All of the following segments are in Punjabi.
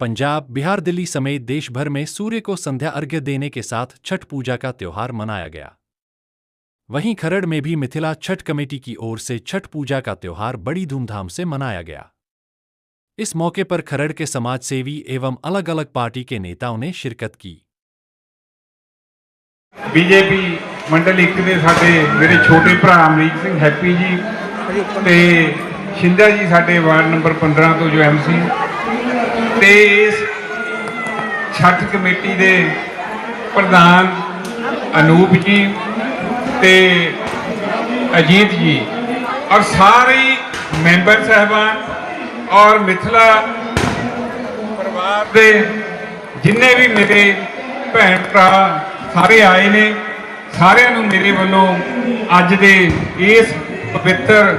पंजाब बिहार दिल्ली समेत देश भर में सूर्य को संध्या अर्घ्य देने के साथ छठ पूजा का त्योहार मनाया गया वहीं खरड़ में भी मिथिला छठ कमेटी की ओर से छठ पूजा का त्योहार बड़ी धूमधाम से मनाया गया इस मौके पर खरड़ के समाज सेवी एवं अलग अलग पार्टी के नेताओं ने शिरकत की ਬੀਜੇਪੀ ਮੰਡਲ ਇੱਕ ਦੇ ਸਾਡੇ ਮੇਰੇ ਛੋਟੇ ਭਰਾ ਅਮਰੀਕ ਸਿੰਘ ਹੈਪੀ ਜੀ ਤੇ ਸ਼ਿੰਦਾ ਜੀ ਸਾਡੇ ਵਾਰਡ ਨੰਬਰ 15 ਤੋਂ ਜੋ ਐਮਸੀ ਤੇ ਇਸ ਛੱਠ ਕਮੇਟੀ ਦੇ ਪ੍ਰਧਾਨ ਅਨੂਪ ਜੀ ਤੇ ਅਜੀਤ ਜੀ ਔਰ ਸਾਰੇ ਮੈਂਬਰ ਸਹਿਬਾਨ ਔਰ ਮਿਥਲਾ ਪਰਿਵਾਰ ਦੇ ਜਿੰਨੇ ਵੀ ਮੇਰੇ ਭੈਣ ਭਰਾ ਸਾਰੇ ਆਏ ਨੇ, ਸਾਰਿਆਂ ਨੂੰ ਮੇਰੇ ਵੱਲੋਂ ਅੱਜ ਦੇ ਇਸ ਪਵਿੱਤਰ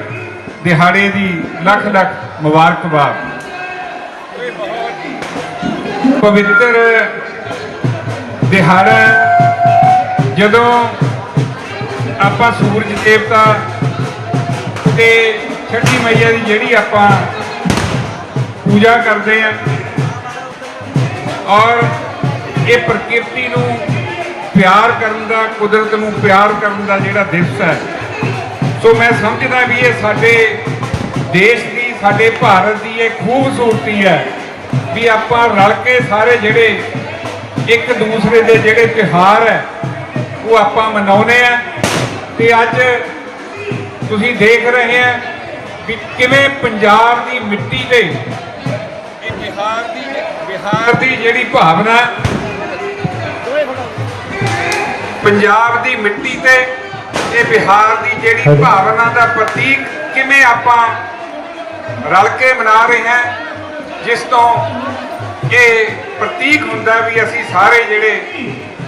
ਦਿਹਾੜੇ ਦੀ ਲੱਖ ਲੱਖ ਮੁਬਾਰਕਬਾਦ। ਪਵਿੱਤਰ ਦਿਹਾੜਾ ਜਦੋਂ ਆਪਾਂ ਸੂਰਜ ਦੇਵਤਾ ਤੇ ਛੱਡੀ ਮਈਆ ਦੀ ਜਿਹੜੀ ਆਪਾਂ ਪੂਜਾ ਕਰਦੇ ਆ ਔਰ ਇਹ ਪ੍ਰਕਿਰਤੀ ਨੂੰ ਪਿਆਰ ਕਰਨ ਦਾ, ਕੁਦਰਤ ਨੂੰ ਪਿਆਰ ਕਰਨ ਦਾ ਜਿਹੜਾ ਦਿਵਸ ਹੈ। ਸੋ ਮੈਂ ਸਮਝਦਾ ਵੀ ਇਹ ਸਾਡੇ ਦੇਸ਼ ਦੀ, ਸਾਡੇ ਭਾਰਤ ਦੀ ਇਹ ਖੂਬਸੂਰਤੀ ਹੈ। ਵੀ ਆਪਾਂ ਰਲ ਕੇ ਸਾਰੇ ਜਿਹੜੇ ਇੱਕ ਦੂਸਰੇ ਦੇ ਜਿਹੜੇ ਤਿਉਹਾਰ ਹੈ ਉਹ ਆਪਾਂ ਮਨਾਉਨੇ ਆ ਤੇ ਅੱਜ ਤੁਸੀਂ ਦੇਖ ਰਹੇ ਆ ਵੀ ਕਿਵੇਂ ਪੰਜਾਬ ਦੀ ਮਿੱਟੀ ਤੇ ਇਹ ਬਿਹਾਰ ਦੀ ਬਿਹਾਰ ਦੀ ਜਿਹੜੀ ਭਾਵਨਾ ਪੰਜਾਬ ਦੀ ਮਿੱਟੀ ਤੇ ਇਹ ਬਿਹਾਰ ਦੀ ਜਿਹੜੀ ਭਾਵਨਾ ਦਾ ਪ੍ਰਤੀਕ ਕਿਵੇਂ ਆਪਾਂ ਰਲ ਕੇ ਮਨਾ ਰਹੇ ਹਾਂ ਜਿਸ ਤੋਂ ਇਹ ਪ੍ਰਤੀਕ ਹੁੰਦਾ ਵੀ ਅਸੀਂ ਸਾਰੇ ਜਿਹੜੇ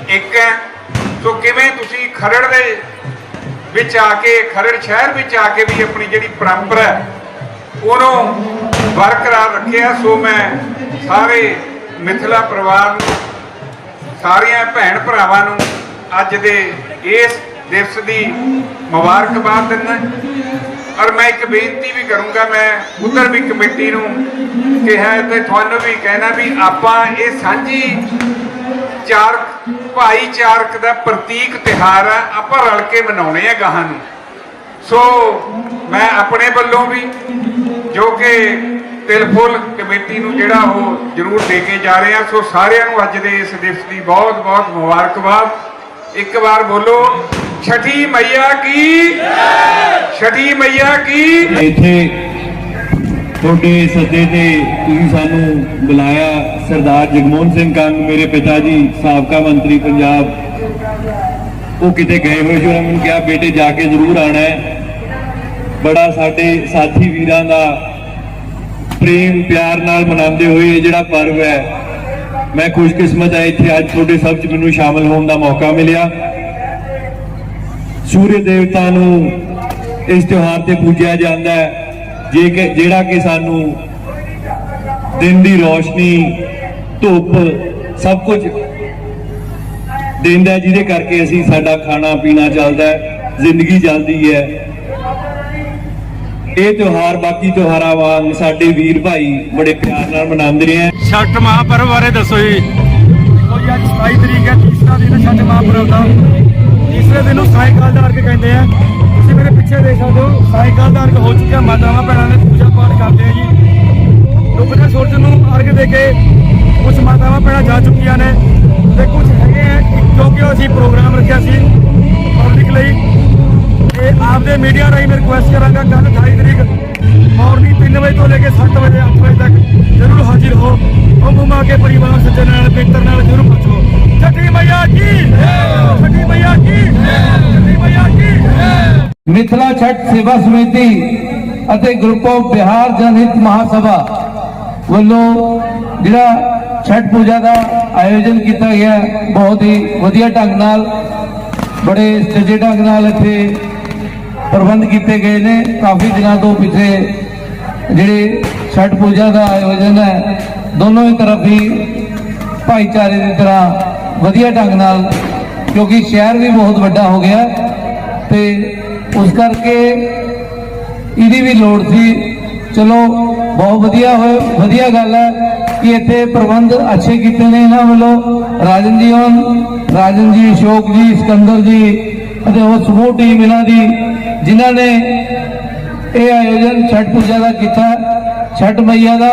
ਇੱਕ ਹੈ, ਸੋ ਕਿਵੇਂ ਤੁਸੀਂ ਖਰੜ ਦੇ ਵਿੱਚ ਆ ਕੇ, ਖਰੜ ਸ਼ਹਿਰ ਵਿੱਚ ਆ ਕੇ ਵੀ ਆਪਣੀ ਜਿਹੜੀ ਪਰੰਪਰਾ ਹੈ, ਉਹਨੂੰ ਬਰਕਰਾਰ ਰੱਖਿਆ, ਸੋ ਮੈਂ ਸਾਰੇ ਮਿਥਲਾ ਪਰਿਵਾਰ ਨੂੰ, ਸਾਰੀਆਂ ਭੈਣ ਭਰਾਵਾਂ ਨੂੰ ਅੱਜ ਦੇ ਇਸ ਦਿਵਸ ਦੀ ਮੁਬਾਰਕਬਾਦ ਦਿੰਦਾ ਔਰ ਮੈਂ ਇੱਕ ਬੇਨਤੀ ਵੀ ਕਰੂੰਗਾ, ਮੈਂ ਉਧਰ ਵੀ ਕਮੇਟੀ ਨੂੰ ਕਿਹਾ, ਤੇ ਤੁਹਾਨੂੰ ਵੀ ਕਹਿਣਾ ਵੀ ਆਪਾਂ ਇਹ ਸਾਂਝੀ ਚਾਰਕ, ਭਾਈਚਾਰਕ ਦਾ ਪ੍ਰਤੀਕ ਤਿਹਾਰ ਆ, ਆਪਾਂ ਰਲ ਕੇ ਮਨਾਉਣੇ ਆ ਗਾਹਾਂ ਨੂੰ। ਸੋ ਮੈਂ ਆਪਣੇ ਵੱਲੋਂ ਵੀ ਜੋ ਕਿ ਤਿਲਫੁਲ ਕਮੇਟੀ ਨੂੰ ਜਿਹੜਾ ਉਹ ਜ਼ਰੂਰ ਦੇ ਕੇ ਜਾ ਰਹੇ ਆ ਸੋ ਸਾਰਿਆਂ ਨੂੰ ਅੱਜ ਦੇ ਇਸ ਦਿਵਸ ਦੀ ਬਹੁਤ ਬਹੁਤ ਮੁਬਾਰਕਬਾਦ। ਇੱਕ ਵਾਰ ਬੋਲੋ, ਛਠੀ ਮਈਆ ਕੀ? ਛਠੀ ਮਈਆ ਕੀ? ਇੱਥੇ ਤੁਹਾਡੇ ਸੱਦੇ ਤੇ ਤੁਸੀਂ ਸਾਨੂੰ ਬੁਲਾਇਆ, ਸਰਦਾਰ ਜਗਮੋਹਨ ਸਿੰਘ ਕੰਗ, ਮੇਰੇ ਪਿਤਾ ਜੀ, ਸਾਬਕਾ ਮੰਤਰੀ ਪੰਜਾਬ। ਉਹ ਕਿਤੇ ਗਏ ਹੋਏ ਸੀ, ਉਹਨਾਂ ਮੈਨੂੰ ਕਿਹਾ, ਬੇਟੇ, ਜਾ ਕੇ ਜ਼ਰੂਰ ਆਣਾ ਹੈ। ਬੜਾ ਸਾਡੇ ਸਾਥੀ ਵੀਰਾਂ ਦਾ ਪ੍ਰੇਮ, ਪਿਆਰ ਨਾਲ ਮਨਾਉਂਦੇ ਹੋਏ ਇਹ ਜਿਹੜਾ ਪਰਵ ਹੈ, ਮੈਂ ਖੁਸ਼ਕਿਸਮਤ ਹੈ, ਇੱਥੇ ਅੱਜ ਤੁਹਾਡੇ ਸਭ ਚ ਮੈਨੂੰ ਸ਼ਾਮਲ ਹੋਣ ਦਾ ਮੌਕਾ ਮਿਲਿਆ। ਸੂਰਜ ਦੇਵਤਾ ਨੂੰ ਇਸ ਤਿਉਹਾਰ ਤੇ ਪੂਜਿਆ ਜਾਂਦਾ ਹੈ। ਜੇ ਕਿ ਜਿਹੜਾ ਕਿ ਸਾਨੂੰ ਦਿਨ ਦੀ ਰੋਸ਼ਨੀ, ਧੁੱਪ, ਸਭ ਕੁਝ ਦਿੰਦਾ ਜਿਹਦੇ ਕਰਕੇ ਅਸੀਂ ਸਾਡਾ ਖਾਣਾ ਪੀਣਾ ਚੱਲਦਾ ਹੈ, ਜ਼ਿੰਦਗੀ ਚੱਲਦੀ ਹੈ। ਇਹ ਤਿਉਹਾਰ ਬਾਕੀ ਤਿਉਹਾਰਾਂ ਵਾਂਗ ਸਾਡੇ ਵੀਰ ਭਾਈ ਬੜੇ ਪਿਆਰ ਨਾਲ ਮਨਾਉਂਦੇ ਰਹੇ ਹੈ ਛੱਟ ਮਹਾਪਰਵ ਬਾਰੇ ਦੱਸੋ ਜੀ। ਦੇਖੋ ਅੱਜ 27 ਤਰੀਕ ਹੈ, ਤੀਸਰਾ ਦਿਨ ਛੱਟ ਮਹਾਪਰਵ ਦਾ। ਤੀਸਰੇ ਦਿਨ ਨੂੰ ਸਾਈਕਲ ਦਾ ਅਰਗ ਕਹਿੰਦੇ ਆ। ਪਿੱਛੇ ਦੇਖ ਸਕਦੇ ਹੋ, ਸਾਈਕਲ ਦਾ ਅਰਗ ਹੋ ਚੁੱਕਿਆ ਮਾਤਾਵਾਂ ਭੈਣਾਂ ਨੇ ਪੂਜਾ ਪਾਠ ਕਰਦੇ ਆ ਜੀ। ਡੁੱਬਦੇ ਸੂਰਜ ਨੂੰ ਅਰਗ ਦੇ ਕੇ ਕੁਝ ਮਾਤਾਵਾਂ, ਭੈਣਾਂ ਜਾ ਚੁੱਕੀਆਂ ਨੇ ਤੇ ਕੁਝ ਹੈਗੇ ਆ ਕਿਉਂਕਿ ਅਸੀਂ ਪ੍ਰੋਗਰਾਮ ਰੱਖਿਆ ਸੀ ਪਬਲਿਕ ਲਈ। ਇਹ ਆਪਦੇ ਮੀਡੀਆ ਰਾਹੀਂ ਮੈਂ ਰਿਕੁਐਸਟ ਕਰਾਂਗਾ ਕੱਲ 28 ਤਰੀਕ ਮਾਰਨਿੰਗ 3 ਵਜੇ ਤੋਂ ਲੈ ਕੇ 7 ਵਜੇ 8 ਵਜੇ ਤੱਕ ਜ਼ਰੂਰ ਹਾਜ਼ਰ ਹੋ ਉਹ ਘੁਮਾ ਕੇ ਪਰਿਵਾਰ, ਸੱਜਣ ਨਾਲ, ਮਿੱਤਰ ਨਾਲ ਜ਼ਰੂਰ ਪਹੁੰਚੋ। ਛੱਟੀ ਮਈਆ ਕੀ? ਛੱਟੀ ਮਈਆ ਕੀ? ਛੱਟੀ ਮਈਆ ਕੀ? ਮਿਥਲਾ ਛਠ ਸੇਵਾ ਸਮਿਤੀ ਅਤੇ ਗਰੁੱਪ ਆਫ ਬਿਹਾਰ ਜਨਹਿਤ ਮਹਾਸਭਾ ਵੱਲੋਂ ਜਿਹੜਾ ਛਠ ਪੂਜਾ ਦਾ ਆਯੋਜਨ ਕੀਤਾ ਗਿਆ ਬਹੁਤ ਹੀ ਵਧੀਆ ਢੰਗ ਨਾਲ, ਬੜੇ ਸੱਜੇ ਢੰਗ ਨਾਲ ਇੱਥੇ ਪ੍ਰਬੰਧ ਕੀਤੇ ਗਏ ਨੇ। ਕਾਫੀ ਦਿਨਾਂ ਤੋਂ ਪਿੱਛੇ ਜਿਹੜੇ ਛਠ ਪੂਜਾ ਦਾ ਆਯੋਜਨ ਹੈ, ਦੋਨੋਂ ਹੀ ਤਰਫ ਹੀ ਭਾਈਚਾਰੇ ਦੀ ਤਰ੍ਹਾਂ ਵਧੀਆ ਢੰਗ ਨਾਲ, ਕਿਉਂਕਿ ਸ਼ਹਿਰ ਵੀ ਬਹੁਤ ਵੱਡਾ ਹੋ ਗਿਆ ਹੈ ਤੇ ਉਸ ਕਰਕੇ ਇਹਦੀ ਵੀ ਲੋੜ ਸੀ। ਚਲੋ, ਬਹੁਤ ਵਧੀਆ ਹੋਇਆ। ਵਧੀਆ ਗੱਲ ਹੈ ਕਿ ਇੱਥੇ ਪ੍ਰਬੰਧ ਅੱਛੇ ਕੀਤੇ ਨੇ ਇਹਨਾਂ ਵੱਲੋਂ। ਰਾਜਨ ਜੀ ਹੋਣ, ਰਾਜਨ ਜੀ, ਅਸ਼ੋਕ ਜੀ, ਸਿਕੰਦਰ ਜੀ ਅਤੇ ਉਹ ਸਮੂਹ ਟੀਮ ਇਹਨਾਂ ਦੀ, ਜਿਨ੍ਹਾਂ ਨੇ ਇਹ ਆਯੋਜਨ ਛਠ ਪੂਜਾ ਦਾ ਕੀਤਾ। ਛਠ ਮਈਆ ਦਾ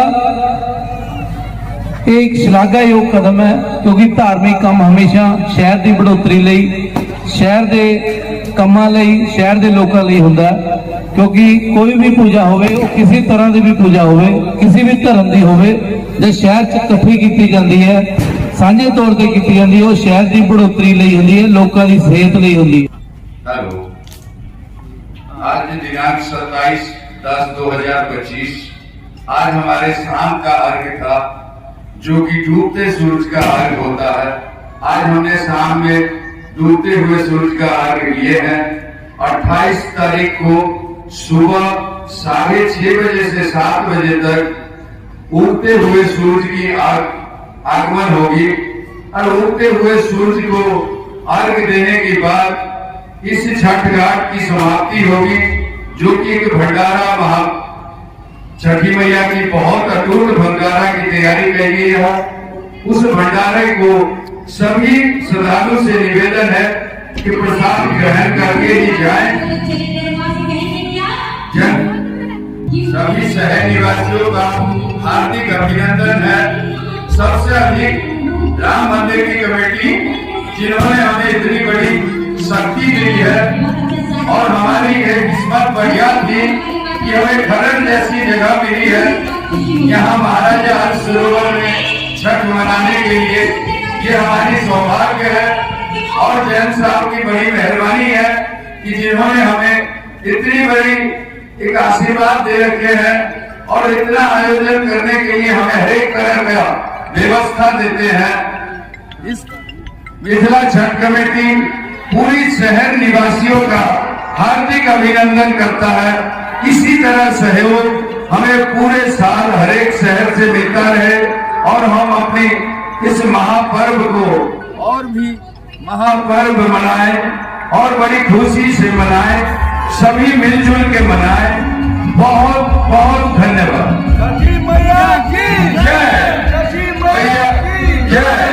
ਇਹ ਇੱਕ ਸ਼ਲਾਘਾਯੋਗ ਕਦਮ ਹੈ, ਕਿਉਂਕਿ ਧਾਰਮਿਕ ਕੰਮ ਹਮੇਸ਼ਾ ਸ਼ਹਿਰ ਦੀ ਬੜੋਤਰੀ ਲਈ, ਸ਼ਹਿਰ ਦੇ ਕੰਮਾਂ ਲਈ ਸ਼ਹਿਰ ਦੇ ਲੋਕਾਂ ਲਈ ਹੁੰਦਾ ਹੈ। ਕਿਉਂਕਿ ਕੋਈ ਵੀ ਪੂਜਾ ਹੋਵੇ ਉਹ ਕਿਸੇ ਤਰ੍ਹਾਂ ਦੀ ਵੀ ਪੂਜਾ ਹੋਵੇ ਕਿਸੇ ਵੀ ਧਰਮ ਦੀ ਹੋਵੇ ਜੇ ਸ਼ਹਿਰ 'ਚ ਇਕੱਠੀ ਕੀਤੀ ਜਾਂਦੀ ਹੈ ਸਾਂਝੇ ਤੌਰ ਤੇ ਕੀਤੀ ਜਾਂਦੀ ਹੈ ਉਹ ਸ਼ਹਿਰ ਦੀ ਬੜੋਤਰੀ ਲਈ ਹੁੰਦੀ ਹੈ ਲੋਕਾਂ ਦੀ ਸਿਹਤ ਲਈ ਹੁੰਦੀ ਹੈ हेलो आज दिनांक 27 दस 2025 आज हमारे शाम का अर्घ था जो कि डूबते सूरज का अर्घ होता है आज हमने शाम में डूबते हुए सूरज का अर्घ लिए हैं। 28 तारीख को सुबह साढ़े छह बजे से सात बजे तक उगते हुए सूरज की आग, आगमन होगी। और उगते हुए सूरज को अर्घ देने के बाद इस छठ घाट की समाप्ति होगी, जो कि एक भंडारा महा छठी मैया की बहुत अटूट भंडारा की तैयारी की गई है। उस भंडारे को सभी श्रद्धालु से निवेदन है कि प्रसाद ग्रहण करके ही जाए। सभी शहर निवासियों का हार्दिक अभिनंदन है। सबसे अधिक राम मंदिर की कमेटी, जिन्होंने हमें इतनी बड़ी शक्ति दी है और हमारी एक किस्मत बढ़िया थी कि हमें खरड़ जैसी जगह मिली है। यहाँ महाराजा हर सरोवर में छठ मनाने के लिए ये हमारी सौभाग्य है और जैन साहब की बड़ी मेहरबानी है कि जिन्होंने हमें इतनी बड़ी एक आशीर्वाद दे रखे हैं और इतना आयोजन करने के लिए हमें हर एक तरह का व्यवस्था देते हैं। इस मिथिला छठ कमेटी पूरी शहर निवासियों का हार्दिक अभिनंदन करता है। इसी तरह सहयोग हमें पूरे साल हर एक शहर से मिलता रहे और हम अपनी इस महापर्व को और भी महापर्व मनाए और बड़ी खुशी से मनाए। सभी मिलजुल के मनाए। बहुत बहुत धन्यवाद। जय जय।